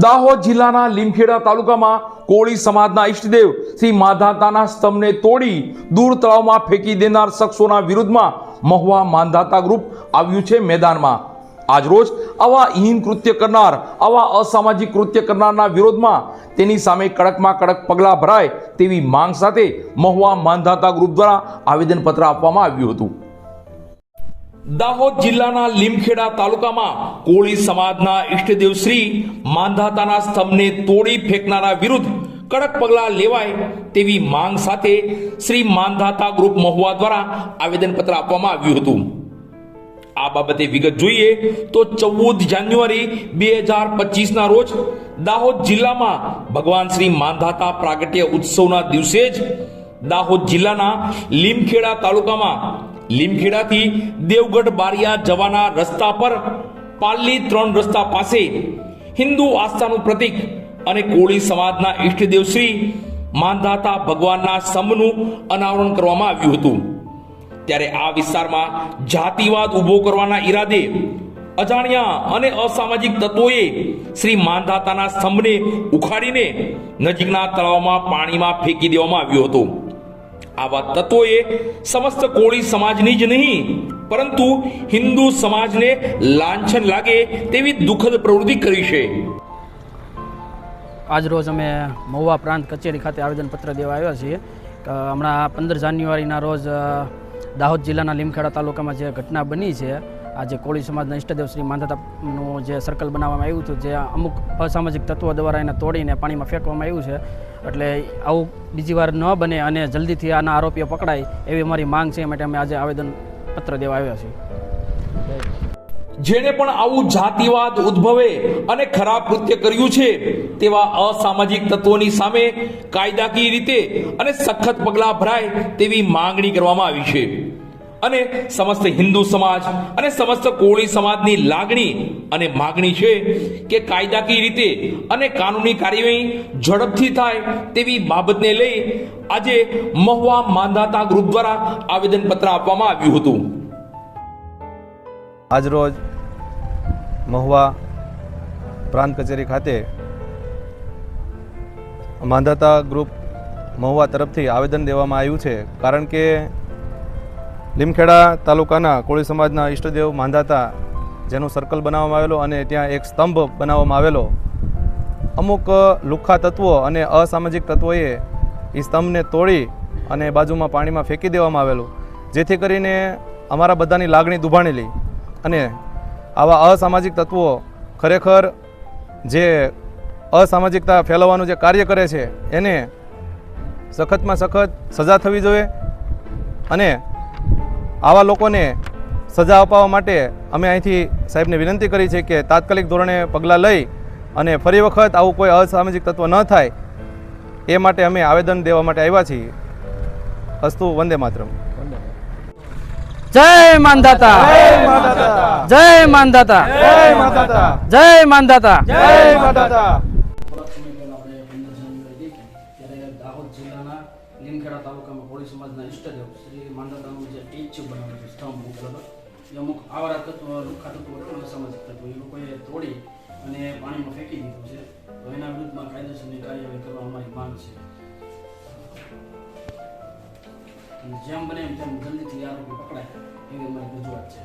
દાહોદ જિલ્લાના લીમખેડા તાલુકામાં કોળી સમાજના ઈષ્ટદેવ શ્રી માધાતાના સ્તંભને તોડી દૂર તળાવમાં ફેંકી દેનાર શખ્સોના વિરુદ્ધમાં મહુવા માંધાતા ગ્રુપ આવ્યું છે મેદાનમાં. આજરોજ આવા હીન કૃત્ય કરનાર, આવા અસામાજિક કૃત્ય કરનારના વિરોધમાં તેની સામે કડકમાં કડક પગલાં ભરાય તેવી માંગ સાથે મહુવા માંધાતા ગ્રુપ દ્વારા આવેદનપત્ર આપવામાં આવ્યું હતું. દાહોદ જિલ્લાના લીમખેડા તાલુકામાં કોળી સમાજના ઈષ્ટદેવ શ્રી માંધાતાના સ્તંભને તોડી ફેંકનારા વિરુદ્ધ કડક પગલાં લેવાય તેવી માંગ સાથે શ્રી માંધાતા ગ્રુપ મહુવા દ્વારા આવેદનપત્ર આપવામાં આવ્યું હતું. આ બાબતે વિગત જોઈએ તો ચૌદ જાન્યુઆરી બે હજાર પચીસના રોજ દાહોદ જિલ્લામાં ભગવાન શ્રી માંધાતા પ્રાગટ્ય ઉત્સવના દિવસે જ દાહોદ જિલ્લાના લીમખેડા તાલુકામાં લીમખેડાથી દેવગઢ બારિયા જવાના રસ્તા પર પાલ્લી ત્રણ રસ્તા પાસે હિન્દુ આસ્થાનું પ્રતીક અને કોળી સમાજના ઈષ્ટદેવ શ્રી માંધાતા ભગવાનના સ્તંભનું અનાવરણ કરવામાં આવ્યું હતું. ત્યારે આ વિસ્તારમાં જાતિવાદ ઊભો કરવાના ઈરાદે અજાણ્યા અને અસામાજિક તત્વોએ શ્રી માંધાતાના સ્તંભને ઉખાડીને નજીકના તળાવમાં પાણીમાં ફેંકી દેવામાં આવ્યો હતો. આવા તત્વોએ સમસ્ત કોળી સમાજની જ નહીં, પરંતુ હિન્દુ સમાજને લાંછન લાગે તેવી દુઃખદ પ્રવૃત્તિ કરી છે. આજરોજ અમે મહુવા પ્રાંત કચેરી ખાતે આવેદનપત્ર દેવા આવ્યા છીએ. હમણાં પંદર જાન્યુઆરીના રોજ દાહોદ જિલ્લાના લીમખેડા તાલુકામાં જે ઘટના બની છે, આ જે કોળી સમાજના ઇષ્ટદેવ શ્રી માંધાતાનું જે સર્કલ બનાવવામાં આવ્યું હતું જે અમુક અસામાજિક તત્વો દ્વારા એને તોડીને પાણીમાં ફેંકવામાં આવ્યું છે, એટલે આવું બીજી વાર ન બને અને જલ્દીથી આના આરોપીઓ પકડાય એવી અમારી માંગ છે, એ માટે અમે આજે આવેદનપત્ર દેવા આવ્યા છીએ. જેણે પણ આવું જાતિવાદ ઉદ્ભવે અને ખરાબ કૃત્ય કર્યું છે, તેવા અસામાજિક તત્વોની સામે કાયદાકીય રીતે અને સખત પગલાં ભરાય તેવી માંગણી કરવામાં આવી છે. અને સમસ્ત હિન્દુ સમાજ અને સમસ્ત કોળી સમાજની લાગણી અને માગણી છે કે કાયદાકીય રીતે અને કાનૂની કાર્યવાહી ઝડપથી થાય તેવી બાબતને લઈ આજે મહુવા માંધાતા ગ્રુપ દ્વારા આવેદનપત્ર આપવામાં આવ્યું હતું. આજરોજ મહુવા પ્રાંત કચેરી ખાતે માંધાતા ગ્રુપ મહુવા તરફથી આવેદન દેવામાં આવ્યું છે. કારણ કે લીમખેડા તાલુકાના કોળી સમાજના ઈષ્ટદેવ માંધાતા જેનું સર્કલ બનાવવામાં આવેલો અને ત્યાં એક સ્તંભ બનાવવામાં આવેલો. અમુક લુખ્ખા તત્વો અને અસામાજિક તત્વોએ એ સ્તંભને તોડી અને બાજુમાં પાણીમાં ફેંકી દેવામાં આવેલું. જેથી કરીને અમારા બધાની લાગણી દુભાણેલી. અને આવા અસામાજિક તત્વો ખરેખર જે અસામાજિકતા ફેલાવવાનું જે કાર્ય કરે છે, એને સખતમાં સખત સજા થવી જોઈએ અને આવા લોકોને સજા અપાવવા માટે અમે અહીંથી સાહેબને વિનંતી કરી છે કે તાત્કાલિક ધોરણે પગલાં લઈ અને ફરી વખત આવું કોઈ અસામાજિક તત્વ ન થાય એ માટે અમે આવેદન દેવા માટે આવ્યા છીએ. અસ્તુ વંદે માતરમ. જય માનદાતા. જય માનદાતા. જય માનદાતા. જય માનદાતા. જિલ્લાના લીમખેડા તાલુકામાં કોળી સમાજના ઈષ્ટદેવ શ્રી માંદાતાનું જે ટીચ્યુ બનાવેલું છે સ્તંભ મૂકેલો એ અમુક આવારા તત્વ લુખ્ખા તત્વો હતા ને એ લોકોએ તોડી અને પાણીમાં ફેંકી દીધું છે. તો એના વિરુદ્ધમાં કાયદેસરની કાર્યવાહી કરવા અમારી માંગ છે. જેમ બને એમ તેમ જલ્દીથી આરોપી પકડાય એવી અમારી રજૂઆત છે.